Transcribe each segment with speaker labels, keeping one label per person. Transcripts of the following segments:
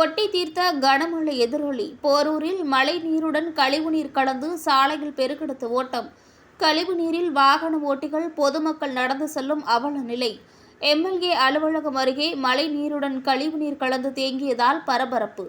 Speaker 1: கொட்டி தீர்த்த கனமழை எதிரொலி. போரூரில் மழை நீருடன் கழிவுநீர் கலந்து சாலையில் பெருக்கெடுத்த ஓட்டம். கழிவுநீரில் வாகன ஓட்டிகள் பொதுமக்கள் நடந்து செல்லும் அவல நிலை. எம்எல்ஏ அலுவலகம் அருகே மழை நீருடன் கழிவுநீர் கலந்து தேங்கியதால் பரபரப்பு.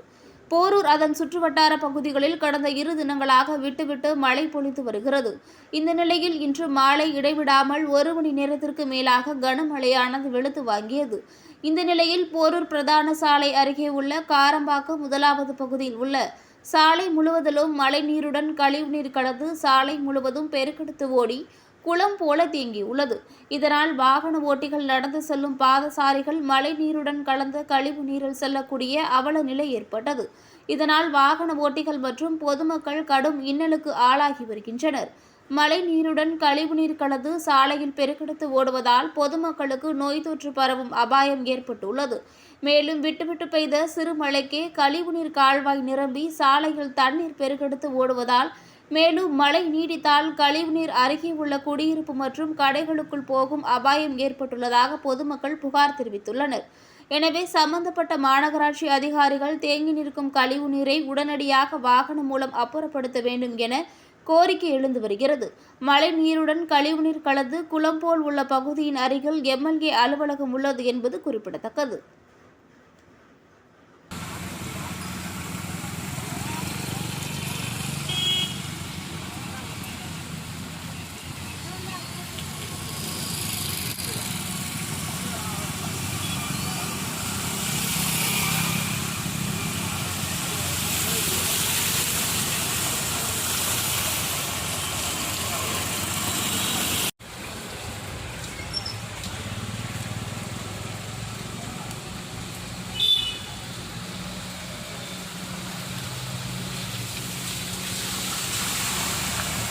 Speaker 1: போரூர் அதன் சுற்றுவட்டார பகுதிகளில் கடந்த இரு தினங்களாக விட்டுவிட்டு மழை பொழிந்து வருகிறது. இந்த நிலையில் இன்று மாலை இடைவிடாமல் ஒரு மணி நேரத்திற்கு மேலாக கனமழையானது வெளுத்து வாங்கியது. இந்த நிலையில் போரூர் பிரதான சாலை அருகே உள்ள காரம்பாக்கம் முதலாவது பகுதியில் உள்ள சாலை முழுவதிலும் மழைநீருடன் கழிவுநீர் கலந்து சாலை முழுவதும் பெருக்கெடுத்து ஓடி குளம் போல தேங்கியுள்ளது. இதனால் வாகன ஓட்டிகள் நடந்து செல்லும் பாதசாரிகள் மழை நீருடன் கலந்த கழிவு நீரில் செல்லக்கூடிய அவல நிலை ஏற்பட்டது. இதனால் வாகன ஓட்டிகள் மற்றும் பொதுமக்கள் கடும் இன்னலுக்கு ஆளாகி வருகின்றனர். மழை நீருடன் கழிவுநீர் கலந்து சாலையில் பெருக்கெடுத்து ஓடுவதால் பொதுமக்களுக்கு நோய் தொற்று பரவும் அபாயம் ஏற்பட்டுள்ளது. மேலும் விட்டுவிட்டு பெய்த சிறு மழைக்கே கழிவுநீர் கால்வாய் நிரம்பி சாலையில் தண்ணீர் பெருக்கெடுத்து ஓடுவதால் மேலும் மழை நீடித்தால் கழிவுநீர் அருகே உள்ள குடியிருப்பு மற்றும் கடைகளுக்குள் போகும் அபாயம் ஏற்பட்டுள்ளதாக பொதுமக்கள் புகார் தெரிவித்துள்ளனர். எனவே சம்பந்தப்பட்ட மாநகராட்சி அதிகாரிகள் தேங்கி நிற்கும் கழிவு நீரை உடனடியாக வாகனம் மூலம் அப்புறப்படுத்த வேண்டும் என கோரிக்கை எழுந்து வருகிறது. மழை நீருடன் கழிவுநீர் கலந்து குளம் போல் உள்ள பகுதியின் அருகில் எம்எல்ஏ அலுவலகம் உள்ளது என்பது குறிப்பிடத்தக்கது.